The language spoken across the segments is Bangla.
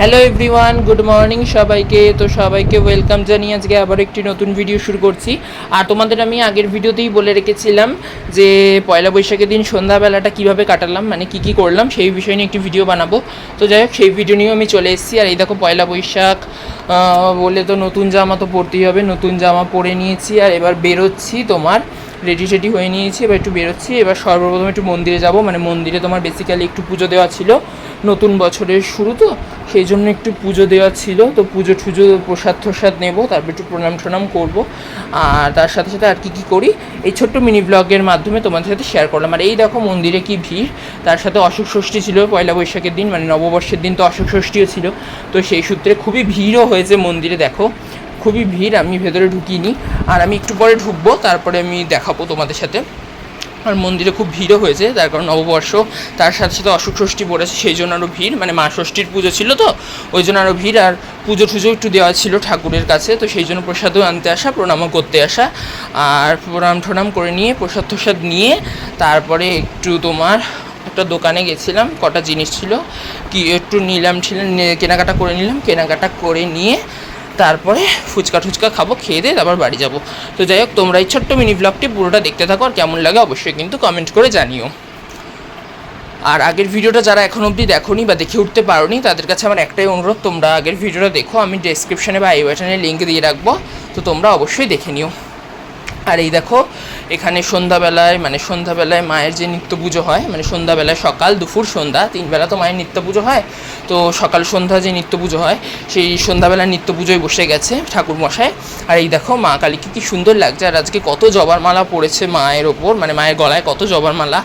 হ্যালো এভরিওয়ান গুড মর্নিং সবাইকে। তো সবাইকে ওয়েলকাম জানিয়ে আজকে আবার একটি নতুন ভিডিও শুরু করছি। আর তোমাদের আমি আগের ভিডিওতেই বলে রেখেছিলাম যে পয়লা বৈশাখের দিন সন্ধ্যাবেলাটা কীভাবে কাটালাম মানে কি কি করলাম সেই বিষয় নিয়ে একটি ভিডিও বানাবো। তো যাই হোক, সেই ভিডিও নিয়েও আমি চলে এসেছি। আর এই দেখো পয়লা বৈশাখ বলে তো নতুন জামা তো পরতেই হবে, নতুন জামা পরে নিয়েছি। আর এবার বেরোচ্ছি তোমার রেডি টেডি হয়ে নিয়েছি, এবার একটু বেরোচ্ছি, এবার সর্বপ্রথম একটু মন্দিরে যাব মানে মন্দিরে তোমার বেসিক্যালি একটু পুজো দেওয়া ছিল, নতুন বছরের শুরু তো, সেই জন্য একটু পুজো দেওয়া ছিল, তো পুজো টুজো, প্রসাদ প্রসাদ নেব, তারপর একটু প্রণাম টনাম করব, আর তার সাথে সাথে আর কি কী করি, এই ছোট্ট মিনি ব্লগের মাধ্যমে তোমাদের সাথে শেয়ার করলাম, আর এই দেখো মন্দিরে কি ভিড়, তার সাথে অশোক ষষ্ঠী ছিল, পয়লা বৈশাখের দিন মানে নববর্ষের দিন তো অশোক ষষ্ঠীও ছিল, তো সেই সূত্রে খুবই ভিড়ও হয়েছে মন্দিরে, দেখো খুবই ভিড়, আমি ভেতরে ঢুকিনি। আর আমি একটু পরে ঢুকবো, তারপরে আমি দেখাবো তোমাদের সাথে। আর মন্দিরে খুব ভিড়ও হয়েছে, তার কারণ নববর্ষ, তার সাথে সাথে অশোক ষষ্ঠী পড়েছে, সেই জন্য আরও ভিড়। মানে মা ষষ্ঠীর পুজো ছিল তো, ওই জন্য আরও ভিড়। আর পুজো টুজো একটু দেওয়া ছিল ঠাকুরের কাছে, তো সেই জন্য প্রসাদও আনতে আসা, প্রণামও করতে আসা। আর প্রণাম ঠনাম করে নিয়ে, প্রসাদ টসাদ নিয়ে, তারপরে একটু তোমার একটা দোকানে গেছিলাম, কটা জিনিস ছিল। কি একটু নিলাম ছিল নে- কেনাকাটা করে নিলাম, কেনাকাটা করে নিয়ে তারপরে ফুচকা টুচকা খাব, খেয়ে দিয়ে তারপর বাড়ি যাব। তো যাই হোক, তোমরা এই ছোট্ট মিনি ব্লগটি পুরোটা দেখতে থাকো আর কেমন লাগে অবশ্যই কিন্তু কমেন্ট করে জানিও। আর আগের ভিডিওটা যারা এখন অবধি দেখোনি বা দেখে উঠতে পারোনি, তাদের কাছে আমার একটাই অনুরোধ, তোমরা আগের ভিডিওটা দেখো, আমি ডেসক্রিপশনে বা আই বাটনে লিঙ্ক দিয়ে রাখব, তো তোমরা অবশ্যই দেখে নিও। আর এই দেখো, এখানে সন্ধ্যাবেলায় মানে সন্ধ্যাবেলায় মায়ের যে নিত্য পুজো হয় মানে সন্ধ্যাবেলায় সকাল, দুপুর, সন্ধ্যা, তিনবেলা তো মায়ের নিত্য পুজো হয়। তো সকাল, সন্ধ্যা যে নিত্য পুজো হয়, সেই সন্ধ্যাবেলায় নিত্য পুজোয় বসে গেছে ঠাকুর মশাই আর এই দেখো, মা কালীকে কী সুন্দর লাগছে, আর আজকে কত জবার মালা পড়েছে মায়ের ওপর মানে মায়ের গলায় কত জবার মালা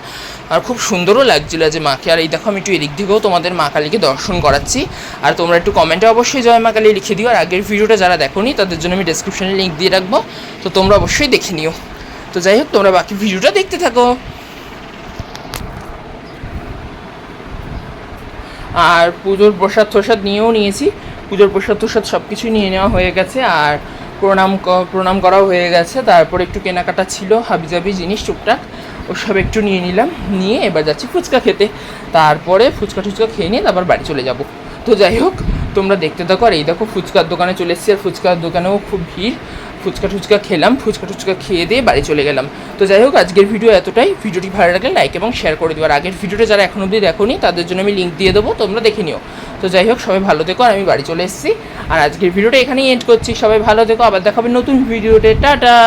আর খুব সুন্দরও লাগছিল যে মাকে। আর এই দেখো, আমি একটু এদিক থেকেও তোমাদের মা কালীকে দর্শন করাচ্ছি। আর তোমরা একটু কমেন্টে অবশ্যই জয় মা কালী লিখে দিও। আর আগের ভিডিওটা যারা দেখোনি, তাদের জন্য আমি ডেসক্রিপশনে লিঙ্ক দিয়ে রাখব। তো তোমরা অবশ্যই দেখে নিও। তো যাই হোক, তোমরা বাকি ভিডিওটা দেখতে থাকো। আর পুজোর প্রসাদ প্রসাদ নিয়েও নিয়েছি। পুজোর প্রসাদ প্রসাদ সব কিছুই নিয়ে নেওয়া হয়ে গেছে। আর প্রণাম প্রণাম করাও হয়ে গেছে। তারপর একটু কেনাকাটা ছিল, হাবিজাবি জিনিস টুকটাক। ওসব একটু নিয়ে নিলাম, নিয়ে এবার যাচ্ছি ফুচকা খেতে। তারপরে ফুচকা টুচকা খেয়ে নিয়ে তারপর বাড়ি চলে যাব। তো যাই হোক, তোমরা দেখতে থাকো আর এই দেখো ফুচকার দোকানে চলে এসেছি আর ফুচকার দোকানেও খুব ভিড়। ফুচকা টুচকা খেলাম, ফুচকা টুচকা খেয়ে দিয়ে বাড়ি চলে গেলাম। তো যাই হোক, আজকের ভিডিও এতটাই। ভিডিওটি ভালো লাগলে লাইক এবং শেয়ার করে দিও। আর আগের ভিডিওটা যারা এখন অবধি দেখোনি, তাদের জন্য আমি লিঙ্ক দিয়ে দেবো, তোমরা দেখে নিও। তো যাই হোক, সবাই ভালো থেকো আর আমি বাড়ি চলে এসেছি। আর আজকের ভিডিওটা এখানেই এন্ড করছি। সবাই ভালো থেকো, আবার দেখাবে নতুন ভিডিওতে। টাটা!